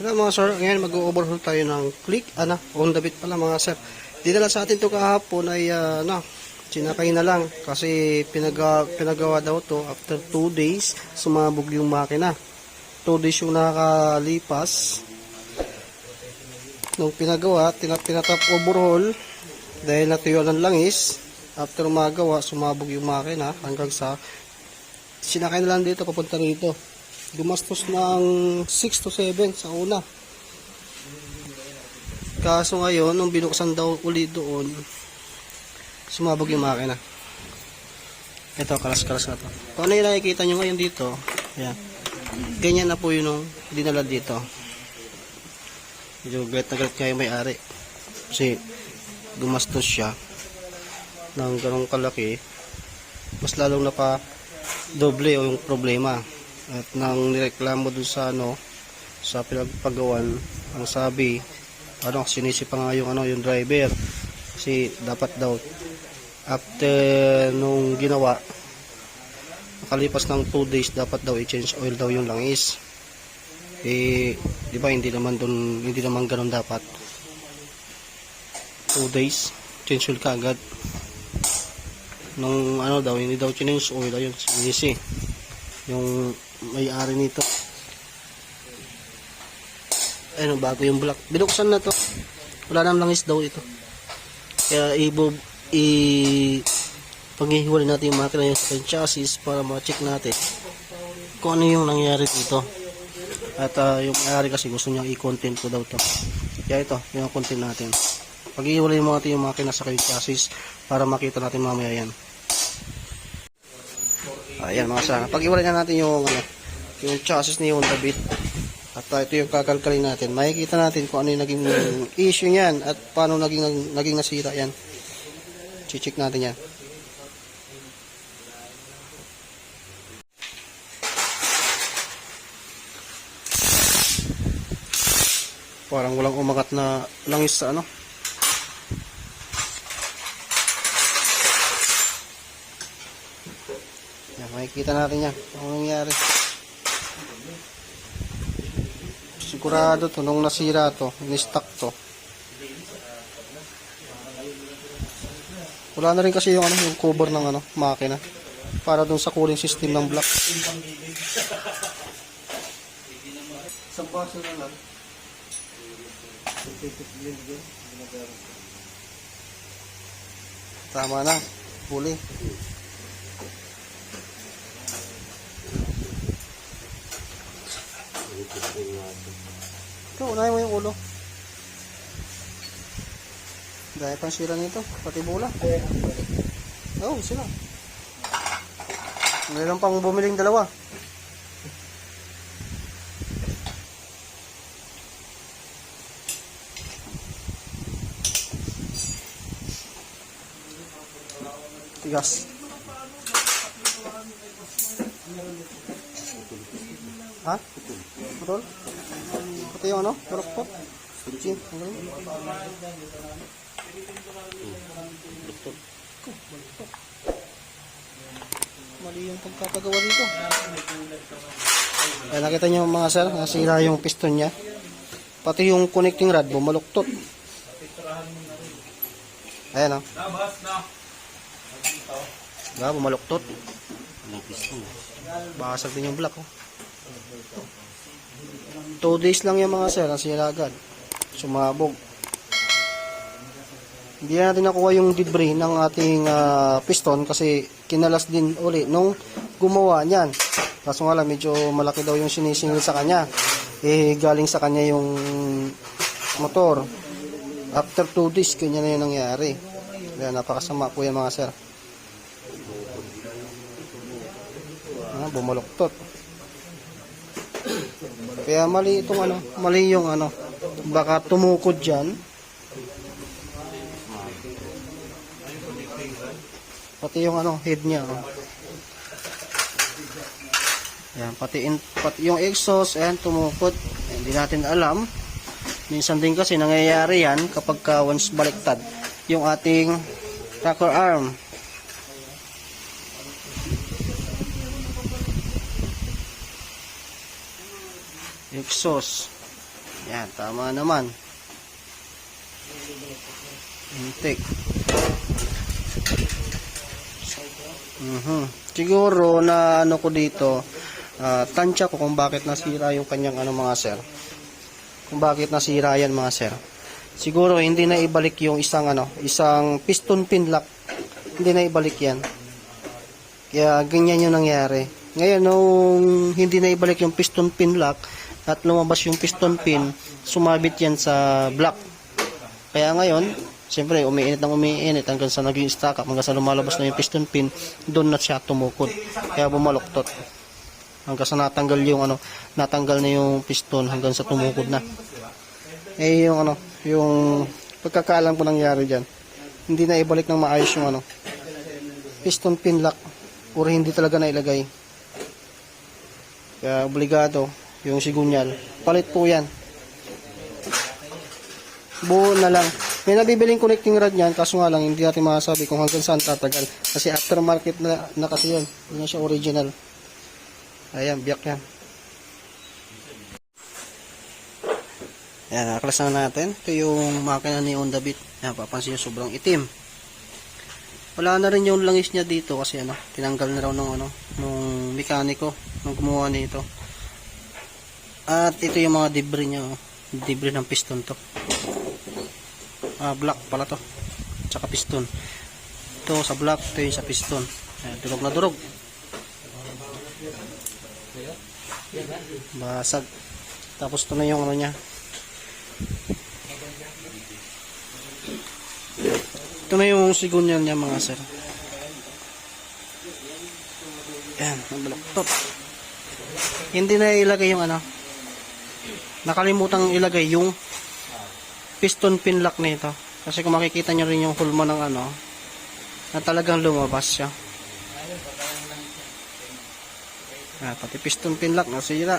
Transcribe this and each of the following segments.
Hello mga sir, ngayon mag-overhaul tayo ng click, ano, on the beat pala mga sir. Dinala sa atin to kahapon ay, uh, ano, sinakay na lang kasi pinaga, pinagawa daw to after 2 days, sumabog yung makina. 2 days yung nakalipas. Nung pinagawa, pinatap overhaul dahil natuyo ng langis. After magawa, sumabog yung makina hanggang sa sinakay na lang dito papunta rito gumastos ng 6 to 7 sa una. Kaso ngayon, nung binuksan daw uli doon, sumabog yung makina. Ito, kalas-kalas na to. Kung ano yung nakikita nyo ngayon dito, yan. Ganyan na po yun nung dinala dito. Medyo galit na galit yung may-ari. Kasi gumastos siya ng ganong kalaki. Mas lalong napa doble yung problema at nang nireklamo dun sa ano sa pinagpagawan ang sabi ano sinisi pa nga yung ano yung driver. Kasi dapat daw after nung ginawa nakalipas ng 2 days dapat daw i-change oil daw yung langis. Eh di ba hindi naman dun hindi naman ganun dapat. 2 days change oil ka nung ano daw hindi daw change oil ayun sinisi yung may-ari nito. Ayun, bago yung black. Binuksan na to. Wala nang langis daw ito. Kaya ibo i paghihiwalay natin yung makina yung sa chassis para ma-check natin kung ano yung nangyari dito. At ah, yung may-ari kasi gusto niyang i-content ko daw to. Kaya ito, yung content natin. Paghihiwalay mo natin yung makina sa kanyang chassis para makita natin mamaya yan. Ayan mga sa. Pag-iwalay na natin yung ano, yung chassis ni Honda Beat. At uh, ito yung kakalkalin natin. Makikita natin kung ano yung naging issue niyan at paano naging naging nasira yan. Check natin yan. Parang walang umagat na langis sa ano. Yan, makikita natin yan. Ano nangyari. Sigurado to, nung nasira to, ni-stock to. Wala na rin kasi yung ano, yung cover ng ano, makina. Para dun sa cooling system ng block. Sa baso na lang. Tama na. Huli. Ito, unahin mo yung ulo. Dahil pang sira nito, pati bola. Oo, oh, sila. Meron pang bumiling dalawa. Tigas. Ha? Putol? Pati yung ano? Turokpot? Sige, ang. Mali yung pagkakagawa dito. Ayan, nakita niyo mga sir, nasira yung piston niya. Pati yung connecting rod, bumaluktot. Ayan o. Diba, bumaluktot. Basag din yung block oh. 2 days lang yung mga sir, nasira agad. Sumabog. Hindi na natin nakuha yung debris ng ating ah, piston kasi kinalas din uli nung gumawa niyan. Kaso nga lang, medyo malaki daw yung sinisingil sa kanya. Eh, galing sa kanya yung motor. After 2 days, kanya na yung nangyari. Kaya napakasama po yan mga sir. Ah, bumaluktot. Kaya mali itong ano, mali yung ano, baka tumukod dyan. Pati yung ano, head niya. Oh. Ayan, pati, in, pati yung exhaust, ayan, tumukod. Hindi natin alam. Minsan din kasi nangyayari yan kapag ka once baliktad yung ating rocker arm. Exhaust. Yan, tama naman. Intik. Mhm. Siguro na ano ko dito, ah, tansya ko kung bakit nasira yung kanyang ano mga sir. Kung bakit nasira yan mga sir. Siguro hindi na ibalik yung isang ano, isang piston pin lock. Hindi na ibalik yan. Kaya ganyan yung nangyari. Ngayon nung hindi na ibalik yung piston pin lock at lumabas yung piston pin, sumabit yan sa block. Kaya ngayon, siyempre umiinit ng umiinit hanggang sa naging stock up, hanggang sa lumalabas na yung piston pin, doon na siya tumukod. Kaya bumaloktot. Hanggang sa natanggal yung ano, natanggal na yung piston hanggang sa tumukod na. Eh yung ano, yung pagkakaalam ko nangyari diyan. Hindi na ibalik ng maayos yung ano, piston pin lock or hindi talaga nailagay. Kaya obligado yung sigunyal. Palit po yan. Buo na lang. May nabibiling connecting rod yan, kaso nga lang hindi natin masasabi kung hanggang saan tatagal. Kasi aftermarket na, na kasi yun. Hindi siya original. Ayan, biyak yan. Ayan, nakaklas na natin. Ito yung makina ni Honda Beat. Ayan, papansin nyo sobrang itim. Wala na rin yung langis niya dito kasi ano, tinanggal na raw nung ano, nung mekaniko nung gumawa nito. At ito yung mga debris niya, oh. debris ng piston to. Ah, black pala to. Tsaka piston. Ito sa black, ito yung sa piston. Ayan, durog na durog. Basag. Tapos ito na yung ano niya. Ito na yung sigunyal niya mga sir. Yan, nabaloktot. Hindi na ilagay yung ano. Nakalimutan ilagay yung piston pin lock nito. Kasi kung makikita nyo rin yung hulma ng ano, na talagang lumabas siya. Ah, pati piston pin lock nasira.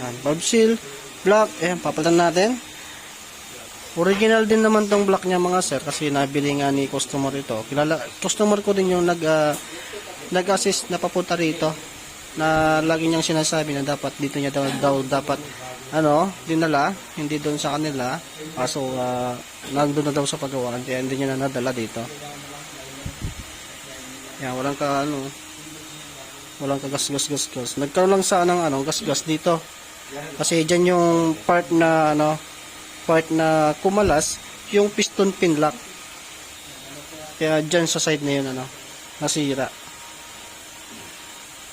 Yan, bulb seal, black, ayan, papalitan natin. Original din naman tong black niya mga sir kasi nabili nga ni customer ito. Kilala, customer ko din yung nag, ah, nag-assist na papunta rito na lagi niyang sinasabi na dapat dito niya daw, daw dapat ano, dinala, hindi doon sa kanila. Kaso, uh, nandun na daw sa paggawa, kaya hindi niya na nadala dito. Yan, walang ka, ano, walang kagas-gas-gas-gas. Nagkaroon lang sa ng ano, gas-gas dito. Kasi dyan yung part na, ano, part na kumalas, yung piston pin lock. Kaya dyan sa side na yun, ano, nasira.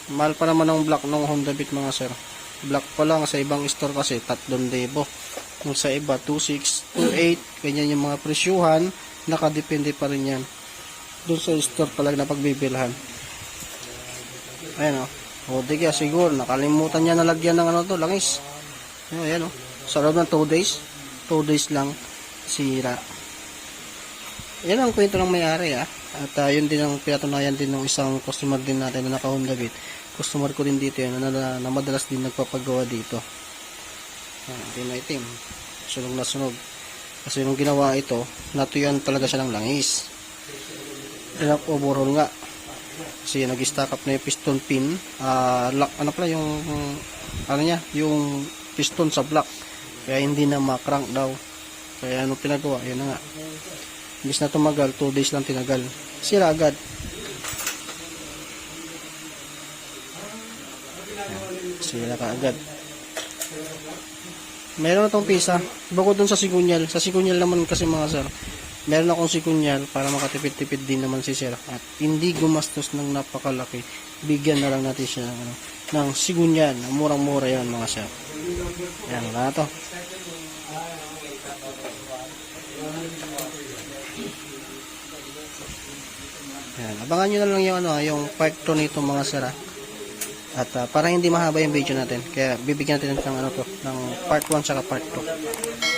Mahal pa naman ang black ng Honda Beat mga sir. Black pa lang sa ibang store kasi 3,000. Kung sa iba 2,600, 2,800, ganyan yung mga presyuhan, nakadepende pa rin yan. Doon sa store pa lang na pagbibilhan. Ayan o. O, di kaya siguro, nakalimutan niya nalagyan ng ano to, langis. Ayan, o. Sa loob ng 2 days, 2 days lang, sira. Yan ang kwento ng may-ari ah. At ah, yun din ang pinatunayan din ng isang customer din natin na naka Honda Beat. Customer ko din dito yun na, na, na madalas din nagpapagawa dito. Yan, hindi na itim. Sunog na sunog. Kasi nung ginawa ito, natuyuan talaga siya ng langis. Enough overall nga. Kasi nag-stack up na yung piston pin. ah lock, ano pala yung, ano niya, yung piston sa block. Kaya hindi na makrank daw. Kaya ano pinagawa, yun na nga. Imbis na tumagal, 2 days lang tinagal. Sira agad. Sira ka agad. Meron na tong pisa. Bukod dun sa sigunyal. Sa sigunyal naman kasi mga sir. Meron akong sigunyal para makatipid-tipid din naman si sir. At hindi gumastos ng napakalaki. Bigyan na lang natin siya ng, ano, ng sigunyal. Murang-mura yan mga sir. Yan, na to. Yan, abangan nyo na lang yung ano, yung part 2 nito mga sira. At ah, para hindi mahaba yung video natin, kaya bibigyan natin ng ano to, ng part 1 saka part 2.